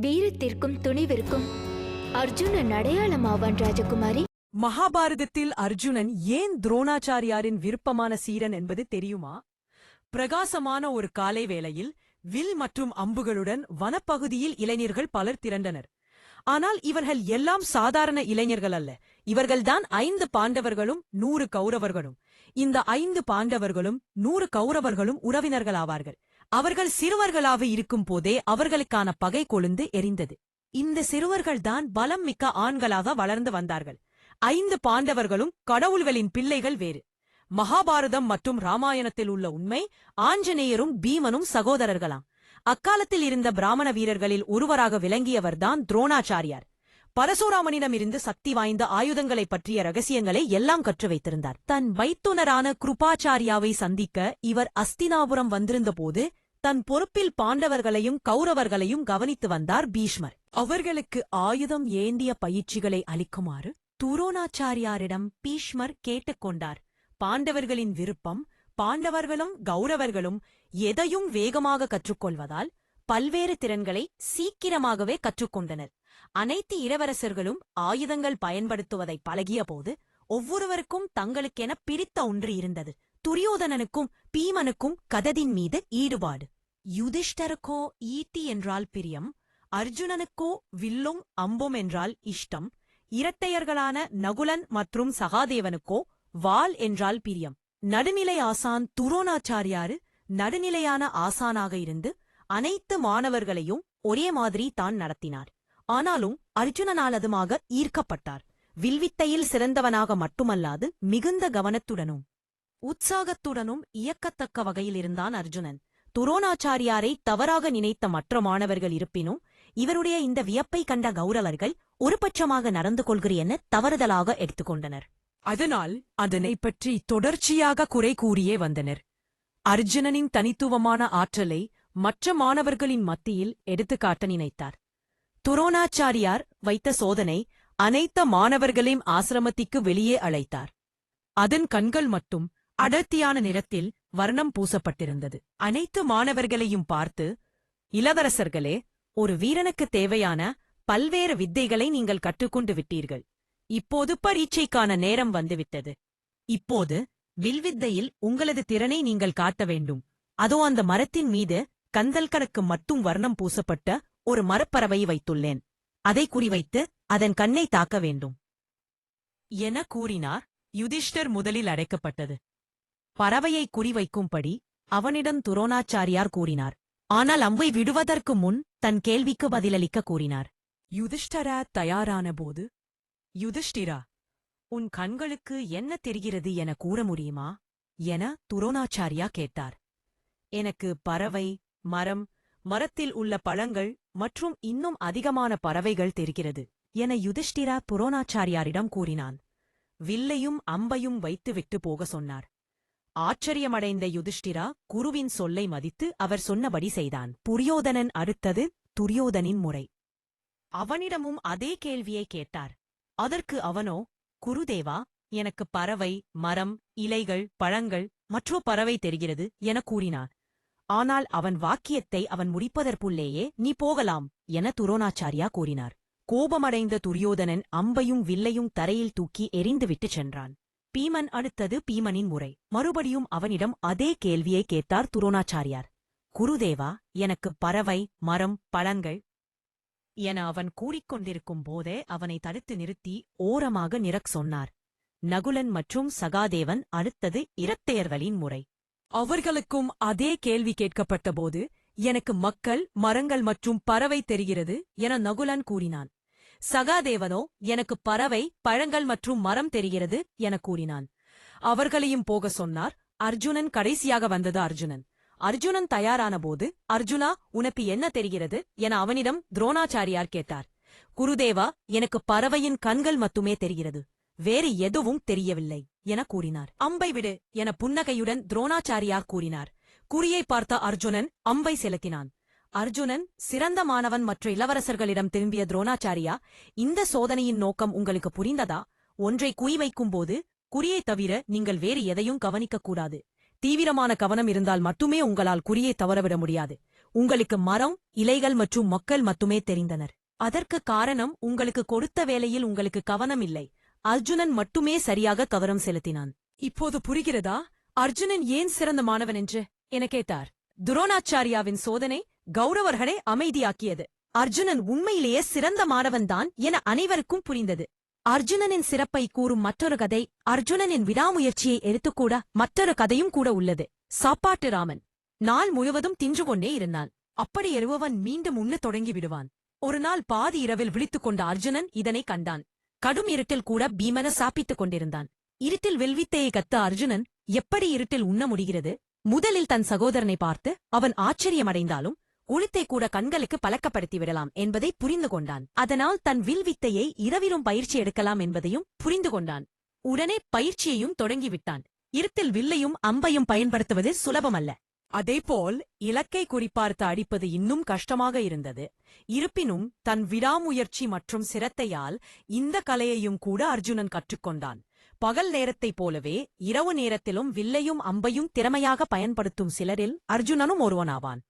வீரத்திற்கும் துணிவிற்கும் அர்ஜுனன் அடையாளமாவான் ராஜகுமாரி. மகாபாரதத்தில் அர்ஜுனன் ஏன் துரோணாச்சாரியாரின் விருப்பமான சீரன் என்பது தெரியுமா? பிரகாசமான ஒரு காலை வேளையில் வில் மற்றும் அம்புகளுடன் வனப்பகுதியில் இளைஞர்கள் பலர் திரண்டனர். ஆனால் இவர்கள் எல்லாம் சாதாரண இளைஞர்கள் அல்ல. இவர்கள்தான் ஐந்து பாண்டவர்களும் நூறு கௌரவர்களும். இந்த ஐந்து பாண்டவர்களும் நூறு கௌரவர்களும் உறவினர்களாவார்கள். அவர்கள் சிறுவர்களாக இருக்கும் போதே அவர்களுக்கான பகை கொழுந்து எரிந்தது. இந்த சிறுவர்கள்தான் பலம் மிக்க ஆண்களாக வளர்ந்து வந்தார்கள். ஐந்து பாண்டவர்களும் கடவுள்களின் பிள்ளைகள் வேறு. மகாபாரதம் மற்றும் ராமாயணத்தில் உள்ள உண்மை ஆஞ்சநேயரும் பீமனும் சகோதரர்களாம். அக்காலத்தில் இருந்த பிராமண வீரர்களில் ஒருவராக விளங்கியவர்தான் துரோணாச்சாரியார். பரசுராமனிடமிருந்து சக்தி வாய்ந்த ஆயுதங்களைப் பற்றிய ரகசியங்களை எல்லாம் கற்று வைத்திருந்தார். தன் வைத்துனரான கிருபாச்சாரியாவை சந்திக்க இவர் அஸ்தினாபுரம் வந்திருந்தபோது தன் பொறுப்பில் பாண்டவர்களையும் கௌரவர்களையும் கவனித்து வந்தார் பீஷ்மர். அவர்களுக்கு ஆயுதம் ஏந்திய பயிற்சிகளை அளிக்குமாறு துரோணாச்சாரியாரிடம் பீஷ்மர் கேட்டுக்கொண்டார். பாண்டவர்களின் விருப்பம் பாண்டவர்களும் கௌரவர்களும் எதையும் வேகமாக கற்றுக்கொள்வதால் பல்வேறு திறன்களை சீக்கிரமாகவே கற்றுக்கொண்டனர். அனைத்து இளவரசர்களும் ஆயுதங்கள் பயன்படுத்துவதை பழகியபோது ஒவ்வொருவருக்கும் தங்களுக்கென பிரித்த ஒன்று இருந்தது. துரியோதனனுக்கும் பீமனுக்கும் கததின் மீது ஈடுபாடு. யுதிஷ்டருக்கோ ஈட்டி என்றால் பிரியம் அர்ஜுனனுக்கோ வில்லும் அம்பும் என்றால் இஷ்டம் இரட்டையர்களான நகுலன் மற்றும் சகாதேவனுக்கோ வால் என்றால் பிரியம். நடுநிலை ஆசான் துரோணாச்சாரியாரு நடுநிலையான ஆசானாக இருந்து அனைத்து மாணவர்களையும் ஒரே மாதிரி தான் நடத்தினார். ஆனாலும் அர்ஜுனனாலதுமாக ஈர்க்கப்பட்டார். வில்வித்தையில் சிறந்தவனாக மட்டுமல்லாது மிகுந்த கவனத்துடனும் உற்சாகத்துடனும் இயக்கத்தக்க வகையில் இருந்தான் அர்ஜுனன். துரோணாச்சாரியாரை தவறாக நினைத்த மற்ற மாணவர்கள் இருப்பினும் இவருடைய இந்த வியப்பை கண்ட கௌரவர்கள் ஒருபட்சமாக நடந்து கொள்கிறேன்னு தவறுதலாக எடுத்துக்கொண்டனர். அதனால் அதனை பற்றி தொடர்ச்சியாக குறை கூறியே வந்தனர். அர்ஜுனனின் தனித்துவமான ஆற்றலை மற்ற மாணவர்களின் மத்தியில் எடுத்துக்காட்ட நினைத்தார். துரோணாச்சாரியார் வைத்த சோதனை அனைத்த மாணவர்களையும் ஆசிரமத்திற்கு வெளியே அழைத்தார். அதன் கண்கள் மட்டும் அடர்த்தியான நிறத்தில் வர்ணம் பூசப்பட்டிருந்தது. அனைத்து மாணவர்களையும் பார்த்து இளவரசர்களே ஒரு வீரனுக்கு தேவையான பல்வேறு வித்தைகளை நீங்கள் கற்றுக்கொண்டு விட்டீர்கள். இப்போது பரீட்சைக்கான நேரம் வந்துவிட்டது. இப்போது வில்வித்தையில் உங்களது திறனை நீங்கள் காட்ட வேண்டும். அதோ அந்த மரத்தின் மீது கந்தல் கணக்கு மட்டும் வர்ணம் பூசப்பட்ட ஒரு மரப்பறவையை வைத்துள்ளேன். அதை குறிவைத்து அதன் கண்ணை தாக்க வேண்டும். என கூறினார் யுதிஷ்டர் முதலில் அடைக்கப்பட்டது பறவையை குறிவைக்கும்படி அவனிடம் துரோணாச்சாரியார் கூறினார். ஆனால் அம்பை விடுவதற்கு முன் தன் கேள்விக்கு பதிலளிக்க கூறினார். யுதிஷ்டரா தயாரானபோது யுதிஷ்டிரா உன் கண்களுக்கு என்ன தெரிகிறது என கூற முடியுமா என துரோணாச்சாரியா கேட்டார். எனக்கு பறவை மரம் மரத்தில் உள்ள பழங்கள் மற்றும் இன்னும் அதிகமான பறவைகள் தெரிகிறது என யுதிஷ்டிரா துரோணாச்சாரியாரிடம் கூறினான். வில்லையும் அம்பையும் வைத்துவிட்டு போக சொன்னார். ஆச்சரியமடைந்த யுதிஷ்டிரா குருவின் சொல்லை மதித்து அவர் சொன்னபடி செய்தான். புரியோதனன் அடுத்தது துரியோதனின் முறை. அவனிடமும் அதே கேள்வியை கேட்டார். அதற்கு அவனோ குருதேவா எனக்கு பறவை மரம் இலைகள் பழங்கள் மற்றோ பறவை தெரிகிறது என கூறினான் ஆனால் அவன் வாக்கியத்தை அவன் முடிப்பதற்குள்ளேயே நீ போகலாம் என துரோணாச்சாரியா கூறினார். கோபமடைந்த துரியோதனன் அம்பையும் வில்லையும் தரையில் தூக்கி எறிந்துவிட்டுச் சென்றான். பீமன் அடுத்தது பீமனின் முறை. மறுபடியும் அவனிடம் அதே கேள்வியை கேட்டார் துரோணாச்சாரியார். குருதேவா எனக்கு பறவை மரம் பழங்கள் என அவன் கூறிக்கொண்டிருக்கும் போதே அவனை தடுத்து நிறுத்தி ஓரமாக நிறக் சொன்னார். நகுலன் மற்றும் சகாதேவன் அடுத்தது இரட்டையர்களின் முறை. அவர்களுக்கும் அதே கேள்வி கேட்கப்பட்டபோது எனக்கு மக்கள் மரங்கள் மற்றும் பறவை தெரிகிறது என நகுலன் கூறினான். சகாதேவனோ எனக்கு பறவை பழங்கள் மற்றும் மரம் தெரிகிறது என கூறினான். அவர்களையும் போக சொன்னார் அர்ஜுனன் கடைசியாக வந்தது அர்ஜுனன். அர்ஜுனன் தயாரானபோது அர்ஜுனா உனக்கு என்ன தெரிகிறது? என அவனிடம் துரோணாச்சாரியார் கேட்டார். குருதேவா எனக்கு பறவையின் கண்கள் மட்டுமே தெரிகிறது. வேறு எதுவும் தெரியவில்லை என கூறினார். அம்பை விடு என புன்னகையுடன் துரோணாச்சாரியார் கூறினார். குறியை பார்த்த அர்ஜுனன் அம்பை செலுத்தினான். அர்ஜுனன் சிறந்த மாணவன் மற்ற இளவரசர்களிடம் திரும்பிய துரோணாச்சாரியா இந்த சோதனையின் நோக்கம் உங்களுக்கு புரிந்ததா? ஒன்றை குறிவைக்கும் போது குறியைத் தவிர நீங்கள் வேறு எதையும் கவனிக்கக்கூடாது தீவிரமான கவனம் இருந்தால் மட்டுமே உங்களால் குறியை தவறவிட முடியாது. உங்களுக்கு மரம் இலைகள் மற்றும் மக்கள் மட்டுமே தெரிந்தனர். அதற்கு காரணம் உங்களுக்கு கொடுத்த வேலையில் உங்களுக்கு கவனம் இல்லை. அர்ஜுனன் மட்டுமே சரியாக கவனம் செலுத்தினான். இப்போது புரிகிறதா? அர்ஜுனன் ஏன் சிறந்த மாணவன் என்று? என கேட்டார். துரோணாச்சாரியாவின் சோதனை கௌரவர்களை அமைதியாக்கியது. அர்ஜுனன் உண்மையிலேயே சிறந்த மாணவன்தான் என அனைவருக்கும் புரிந்தது. அர்ஜுனனின் சிறப்பை கூறும் மற்றொரு கதை அர்ஜுனனின் விடாமுயற்சியை எடுத்துக்கூட மற்றொரு கதையும் கூட உள்ளது. சாப்பாட்டு ராமன். நாள் முழுவதும் தின்று கொண்டே இருந்தான். அப்படி எருவவன் மீண்டும் உண்ணத் தொடங்கி விடுவான். ஒரு நாள் பாதி இரவில் விழித்துக் கொண்ட அர்ஜுனன் இதனை கண்டான். கடும் இருட்டில் கூட பீமன சாப்பிட்டுக் கொண்டிருந்தான். இருட்டில் வெல்வித்தையை கத்த அர்ஜுனன் எப்படி இருட்டில் உண்ண முடிகிறது? முதலில் தன் சகோதரனை பார்த்து அவன் ஆச்சரியமடைந்தாலும் உளித்தை கூட கண்களுக்கு பழக்கப்படுத்தி விடலாம் என்பதை புரிந்து கொண்டான். அதனால் தன் வில்வித்தையை இரவிலும் பயிற்சி எடுக்கலாம் என்பதையும் புரிந்து கொண்டான். உடனே பயிற்சியையும் தொடங்கிவிட்டான் இருத்தில் வில்லையும் அம்பையும் பயன்படுத்துவது சுலபமல்ல. அதேபோல் இலக்கை குறிப்பார்த்து அடிப்பது இன்னும் கஷ்டமாக இருந்தது. இருப்பினும் தன் விடாமுயற்சி மற்றும் சிரத்தையால் இந்த கலையையும் கூட அர்ஜுனன் கற்றுக்கொண்டான். பகல் நேரத்தைப் போலவே இரவு நேரத்திலும் வில்லையும் அம்பையும் திறமையாக பயன்படுத்தும் சிலரில் அர்ஜுனனும் ஒருவனாவான்.